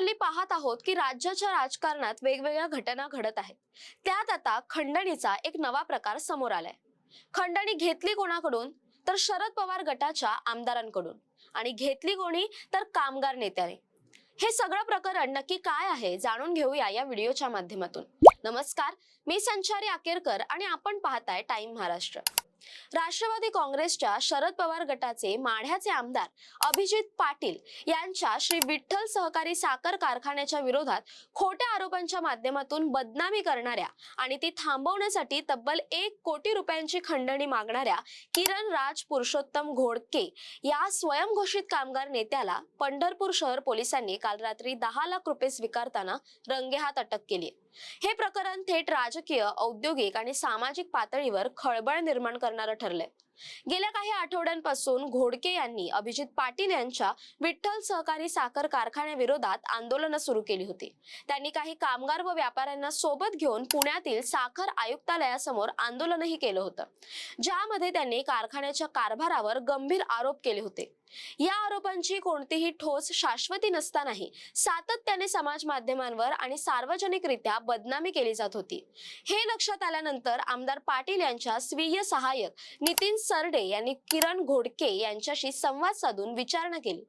हल्ली पाहत आहोत की राज्याच्या राजकारणात वेगवेगळ्या घटना घडत आहेत. त्यात आता खंडणीचा एक नवा प्रकार समोर आलाय. खंडणी घेतली कोणाकडून? तर शरद पवार गटाच्या आमदारांकडून. आणि घेतली कोणी? तर कामगार नेत्याने. हे सगळं प्रकरण नक्की काय आहे जाणून घेऊया या व्हिडिओच्या माध्यमातून. नमस्कार मी संचारी आकेरकर आणि आपण पाहताय टाइम महाराष्ट्र. राष्ट्रवादी काँग्रेसच्या शरद पवार गटाचे माढ्याचे आमदार अभिजित पाटील यांच्या श्री विठ्ठल सहकारी साखर कारखान्याच्या विरोधात खोट्या आरोपांच्या माध्यमातून बदनामी करणाऱ्या आणि ती थांबवण्यासाठी तब्बल एक कोटी रुपयांची खंडणी मागणाऱ्या किरण राज पुरुषोत्तम घोडके या स्वयंघोषित कामगार नेत्याला पंढरपूर शहर पोलिसांनी काल रात्री दहा लाख रुपये स्वीकारताना रंगेहात अटक केली. हे प्रकरण थेट राजकीय औद्योगिक आणि सामाजिक पातळीवर खळबळ निर्माण कर करणारं ठरलंय. गेल्या काही आठवड्यांपासून घोडके यांनी अभिजित पाटील यांच्या विठ्ठल सहकारी साखर कारखान्याविरोधात आंदोलनं सुरू केली होती. त्यांनी काही कामगार व व्यापाऱ्यांना सोबत घेऊन पुण्यातील साखर आयुक्तालयासमोर आंदोलनही केलं होतं. ज्यामध्ये त्यांनी कारखान्याच्या कारभारावर गंभीर आरोप केले होते. या आरोपांची कोणतीही ठोस शाश्वती नसतानाही सातत्याने समाज माध्यमांवर आणि सार्वजनिकरित्या बदनामी केली जात होती. हे लक्षात आल्यानंतर आमदार पाटील यांच्या स्वीय सहाय्यक नितीन सरडे यांनी किरण घोडके यांच्याशी संवाद साधून विचारणा केली.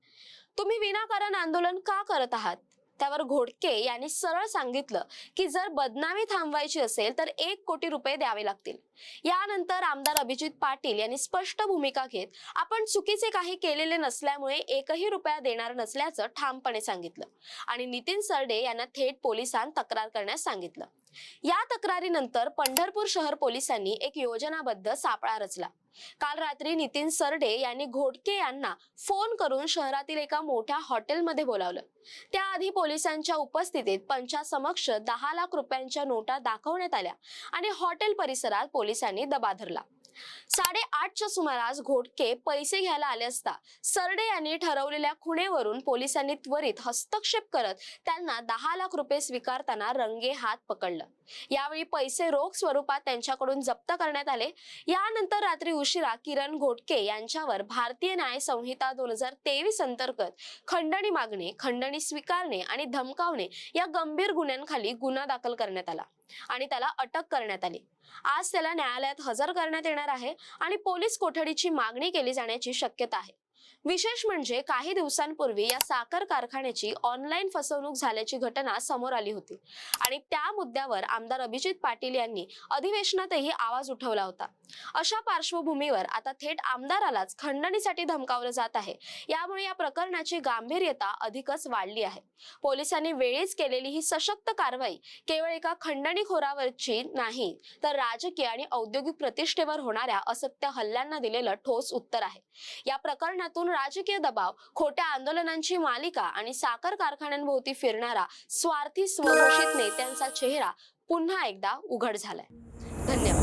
तुम्ही विनाकारण आंदोलन का करत आहात? त्यावर घोडके यांनी सरळ सांगितलं की जर बदनामी थांबवायची असेल तर एक कोटी रुपये द्यावे लागतील. यानंतर आमदार अभिजित पाटील यांनी स्पष्ट भूमिका घेत आपण चुकीचे काही केलेले नसल्यामुळे एकही रुपया देणार नसल्याचं ठामपणे सांगितलं आणि नितीन सरडे यांना थेट पोलिसांत तक्रार करण्यास सांगितलं. या तक्रारीनंतर पंढरपूर शहर पोलिसांनी एक योजनाबद्ध सापळा रचला. काल रात्री नितीन सरडे यांनी घोडके यांना फोन करून शहरातील एका मोठ्या हॉटेलमध्ये बोलावलं. त्याआधी पोलिसांच्या उपस्थितीत पंचासमक्ष दहा लाख रुपयांच्या नोटा दाखवण्यात आल्या आणि हॉटेल परिसरात पोलिसांनी दबा धरला. साडेआठच्या सुमारास घोटके पैसे घ्यायला आले असता सरडे यांनी ठरवलेल्या खुणेवरून पोलिसांनी त्वरित हस्तक्षेप करत त्यांना दहा लाख रुपये स्वीकारताना रंगे हात पकडलं. यावेळी पैसे रोख स्वरूपात त्यांच्याकडून जप्त करण्यात आले. यानंतर रात्री उशिरा किरण घोटके यांच्यावर भारतीय न्याय संहिता दोन हजार तेवीस अंतर्गत खंडणी मागणे खंडणी स्वीकारणे आणि धमकावणे या गंभीर गुन्ह्यांखाली गुन्हा दाखल करण्यात आला. आणि त्याला अटक करण्यात आली. आज त्याला न्यायालयात हजर करण्यात येणार आहे आणि पोलीस कोठडीची मागणी केली जाण्याची शक्यता आहे. विशेष म्हणजे काही दिवसांपूर्वी या साखर कारखान्याची ऑनलाईन फसवणूक झाल्याची घटना समोर आली होती. आणि त्या मुद्द्यावर आमदार अभिजित पाटील यांनी अधिवेशनातही आवाज उठवला होता. अशा पार्श्वभूमीवर आता थेट आमदारालाच खंडणीसाठी धमकावलं जात आहे. यामुळे या प्रकरणाची गांभीर्यता अधिकच वाढली आहे. पोलिसांनी वेळीच केलेली ही सशक्त कारवाई केवळ एका खंडणीखोरावरची नाही तर राजकीय आणि औद्योगिक प्रतिष्ठेवर होणाऱ्या असत्य हल्ल्यांना दिलेलं ठोस उत्तर आहे. या प्रकरणात प्रकरणातून राजकीय दबाव खोट्या आंदोलनांची मालिका आणि साखर कारखान्यांभोवती फिरणारा स्वार्थी स्वघोषित नेत्यांचा चेहरा पुन्हा एकदा उघड झालाय. धन्यवाद.